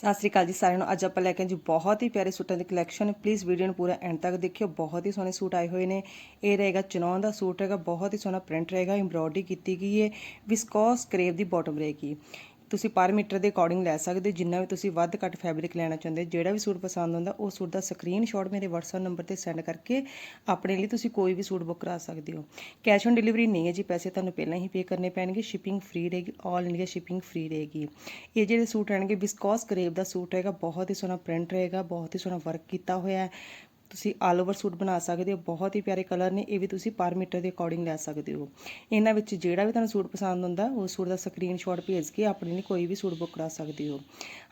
ਸਤਿ ਸ੍ਰੀ ਅਕਾਲ ਜੀ ਸਾਰਿਆਂ ਨੂੰ। ਅੱਜ ਆਪਾਂ ਲੈ ਕੇ ਆਏ ਜੀ ਬਹੁਤ ਹੀ ਪਿਆਰੇ ਸੂਟਾਂ ਦੀ ਕਲੈਕਸ਼ਨ ਪਲੀਜ਼ ਵੀਡੀਓ ਨੂੰ ਪੂਰਾ ਐਂਡ ਤੱਕ ਦੇਖਿਓ। ਬਹੁਤ ਹੀ ਸੋਹਣੇ ਸੂਟ ਆਏ ਹੋਏ ਨੇ। ਇਹ ਰਹੇਗਾ ਚਨੌਨ ਦਾ ਸੂਟ ਹੈਗਾ। ਬਹੁਤ ਹੀ ਸੋਹਣਾ ਪ੍ਰਿੰਟ ਰਹੇਗਾ। ਐਮਬ੍ਰੋਇਡਰੀ ਕੀਤੀ ਗਈ ਹੈ। ਵਿਸਕੋਸ ਕਰੇਵ ਦੀ ਬਾਟਮ ਰਹੇਗੀ। ਤੁਸੀਂ ਪਰ ਮੀਟਰ ਦੇ ਅਕੋਰਡਿੰਗ ਲੈ ਸਕਦੇ ਹੋ ਜਿੰਨਾ ਵੀ ਤੁਸੀਂ ਵੱਧ ਘੱਟ ਫੈਬਰਿਕ ਲੈਣਾ ਚਾਹੁੰਦੇ ਹੋ ਜਿਹੜਾ ਵੀ ਸੂਟ ਪਸੰਦ ਆਉਂਦਾ ਉਹ ਸੂਟ ਦਾ ਸਕਰੀਨਸ਼ਾਟ ਮੇਰੇ WhatsApp ਨੰਬਰ ਤੇ ਸੈਂਡ ਕਰਕੇ ਆਪਣੇ ਲਈ ਤੁਸੀਂ ਕੋਈ ਵੀ ਸੂਟ ਬੁੱਕ ਕਰਾ ਸਕਦੇ ਹੋ। ਕੈਸ਼ ਔਨ ਡਿਲੀਵਰੀ ਨਹੀਂ ਹੈ ਜੀ, ਪੈਸੇ ਤੁਹਾਨੂੰ ਪਹਿਲਾਂ ਹੀ ਪੇ ਕਰਨੇ ਪੈਣਗੇ ਸ਼ਿਪਿੰਗ ਫ੍ਰੀ ਰਹੇਗੀ ਆਲ ਇੰਡੀਆ ਸ਼ਿਪਿੰਗ ਫ੍ਰੀ ਰਹੇਗੀ। ਇਹ ਜਿਹੜੇ ਸੂਟ ਰਹਿਣਗੇ ਵਿਸਕੋਸ ਕਰੇਵ ਦਾ ਸੂਟ ਹੈਗਾ, ਬਹੁਤ ਹੀ ਸੋਹਣਾ ਪ੍ਰਿੰਟ ਰਹੇਗਾ, ਬਹੁਤ ਹੀ ਸੋਹਣਾ ਵਰਕ ਕੀਤਾ ਹੋਇਆ ਹੈ। ਤੁਸੀਂ ਆਲ ਓਵਰ ਸੂਟ ਬਣਾ ਸਕਦੇ ਹੋ, ਬਹੁਤ ਹੀ ਪਿਆਰੇ ਕਲਰ ਨੇ, ਇਹ ਵੀ ਤੁਸੀਂ ਪਰ ਮੀਟਰ ਦੇ ਅਕੋਰਡਿੰਗ ਲੈ ਸਕਦੇ ਹੋ। ਇਹਨਾਂ ਵਿੱਚ ਜਿਹੜਾ ਵੀ ਤੁਹਾਨੂੰ ਸੂਟ ਪਸੰਦ ਹੁੰਦਾ, ਉਹ ਸੂਟ ਦਾ ਸਕਰੀਨਸ਼ਾਟ ਭੇਜ ਕੇ ਆਪਣੇ ਲਈ ਕੋਈ ਵੀ ਸੂਟ ਬੁੱਕ ਕਰਾ ਸਕਦੇ ਹੋ।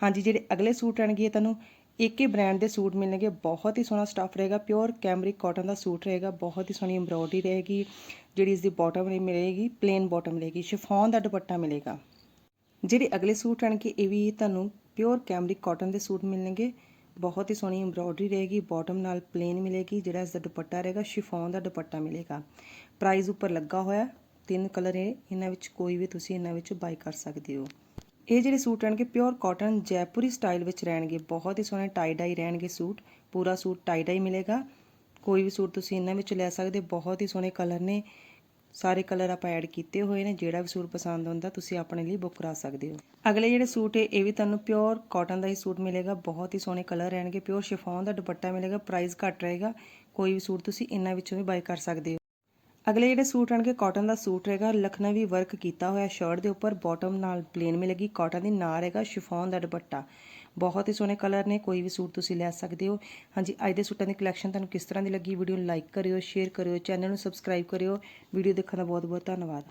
ਹਾਂਜੀ, ਜਿਹੜੇ ਅਗਲੇ ਸੂਟ ਆਣਗੇ ਇਹ ਤੁਹਾਨੂੰ ਇੱਕ ਹੀ ਬ੍ਰਾਂਡ ਦੇ ਸੂਟ ਮਿਲਣਗੇ, ਬਹੁਤ ਹੀ ਸੋਹਣਾ ਸਟੱਫ ਰਹੇਗਾ ਪਿਓਰ ਕੈਮਰਿਕ ਕਾਟਨ ਦਾ ਸੂਟ ਰਹੇਗਾ, ਬਹੁਤ ਹੀ ਸੋਹਣੀ ਐਮਬ੍ਰੋਇਡਰੀ ਰਹੇਗੀ, ਜਿਹੜੀ ਇਸ ਦੀ ਬਾਟਮ ਮਿਲੇਗੀ ਪਲੇਨ ਬਾਟਮ ਮਿਲੇਗੀ ਸ਼ਿਫੋਨ ਦਾ ਦੁਪੱਟਾ ਮਿਲੇਗਾ। ਜਿਹੜੇ ਅਗਲੇ ਸੂਟ ਆਣਗੇ ਇਹ ਵੀ ਤੁਹਾਨੂੰ ਪਿਓਰ ਕੈਮਰਿਕ ਕਾਟਨ ਦੇ ਸੂਟ ਮਿਲਣਗੇ ਬਹੁਤ ਹੀ ਸੋਹਣੀ ਐਮਬ੍ਰੋਇਡਰੀ ਰਹੇਗੀ ਬਾਟਮ ਨਾਲ ਪਲੇਨ ਮਿਲੇਗੀ, ਜਿਹੜਾ ਇਸ ਦਾ ਦੁਪੱਟਾ ਰਹੇਗਾ ਸ਼ਿਫੋਨ ਦਾ ਦੁਪੱਟਾ ਮਿਲੇਗਾ। ਪ੍ਰਾਈਸ ਉੱਪਰ ਲੱਗਾ ਹੋਇਆ, ਤਿੰਨ ਕਲਰ ਹੈ ਇਹਨਾਂ ਵਿੱਚ ਕੋਈ ਵੀ ਤੁਸੀਂ ਇਹਨਾਂ ਵਿੱਚ ਬਾਈ ਕਰ ਸਕਦੇ ਹੋ। ਇਹ ਜਿਹੜੇ ਸੂਟ ਰਹਿਣਗੇ ਪਿਓਰ ਕਾਟਨ ਜੈਪੁਰੀ ਸਟਾਈਲ ਵਿੱਚ ਰਹਿਣਗੇ, ਬਹੁਤ ਹੀ ਸੋਹਣੇ ਟਾਈ ਡਾਈ ਰਹਿਣਗੇ ਸੂਟ, ਪੂਰਾ ਸੂਟ ਟਾਈ ਡਾਈ ਮਿਲੇਗਾ। ਕੋਈ ਵੀ ਸੂਟ ਤੁਸੀਂ ਇਹਨਾਂ ਵਿੱਚ ਲੈ ਸਕਦੇ, ਬਹੁਤ ਹੀ ਸੋਹਣੇ ਕਲਰ ਨੇ। ਸਾਰੇ ਕਲਰ ਆਪਾਂ ਐਡ ਕੀਤੇ ਹੋਏ ਨੇ, ਜਿਹੜਾ ਵੀ ਸੂਟ ਪਸੰਦ ਆਉਂਦਾ ਤੁਸੀਂ ਆਪਣੇ ਲਈ ਬੁੱਕ ਕਰਾ ਸਕਦੇ ਹੋ। ਅਗਲੇ ਜਿਹੜੇ ਸੂਟ ਹੈ, ਇਹ ਵੀ ਤੁਹਾਨੂੰ ਪਿਓਰ ਕਾਟਨ ਦਾ ਹੀ ਸੂਟ ਮਿਲੇਗਾ, ਬਹੁਤ ਹੀ ਸੋਹਣੇ ਕਲਰ ਰਹਿਣਗੇ ਪਿਓਰ ਸ਼ਿਫੋਨ ਦਾ ਦੁਪੱਟਾ ਮਿਲੇਗਾ ਪ੍ਰਾਈਸ ਘੱਟ ਰਹੇਗਾ, ਕੋਈ ਵੀ ਸੂਟ ਤੁਸੀਂ ਇਹਨਾਂ ਵਿੱਚੋਂ ਵੀ ਬਾਈ ਕਰ ਸਕਦੇ ਹੋ। ਅਗਲੇ ਜਿਹੜੇ ਸੂਟ ਆਣਗੇ ਕਾਟਨ ਦਾ ਸੂਟ ਰਹੇਗਾ ਲਖਨਵੀ ਵਰਕ ਕੀਤਾ ਹੋਇਆ ਸ਼ਰਟ ਦੇ ਉੱਪਰ ਬਾਟਮ ਨਾਲ ਪਲੇਨ ਮਿਲੇਗੀ ਕਾਟਨ ਦੀ ਨਾਲ ਰਹੇਗਾ ਸ਼ਿਫੋਨ ਦਾ ਦੁਪੱਟਾ। ਬਹੁਤ ਹੀ ਸੋਹਣੇ ਕਲਰ ਨੇ, ਕੋਈ ਵੀ ਸੂਟ ਤੁਸੀਂ ਲੈ ਸਕਦੇ ਹੋ। ਹਾਂਜੀ, ਅੱਜ ਦੇ ਸੂਟਾਂ ਦੀ ਕਲੈਕਸ਼ਨ ਤੁਹਾਨੂੰ ਕਿਸ ਤਰ੍ਹਾਂ ਦੀ ਲੱਗੀ? ਵੀਡੀਓ ਨੂੰ ਲਾਈਕ ਕਰਿਓ ਸ਼ੇਅਰ ਕਰਿਓ ਚੈਨਲ ਨੂੰ ਸਬਸਕ੍ਰਾਈਬ ਕਰਿਓ। ਵੀਡੀਓ ਦੇਖਣ ਦਾ ਬਹੁਤ ਬਹੁਤ ਧੰਨਵਾਦ।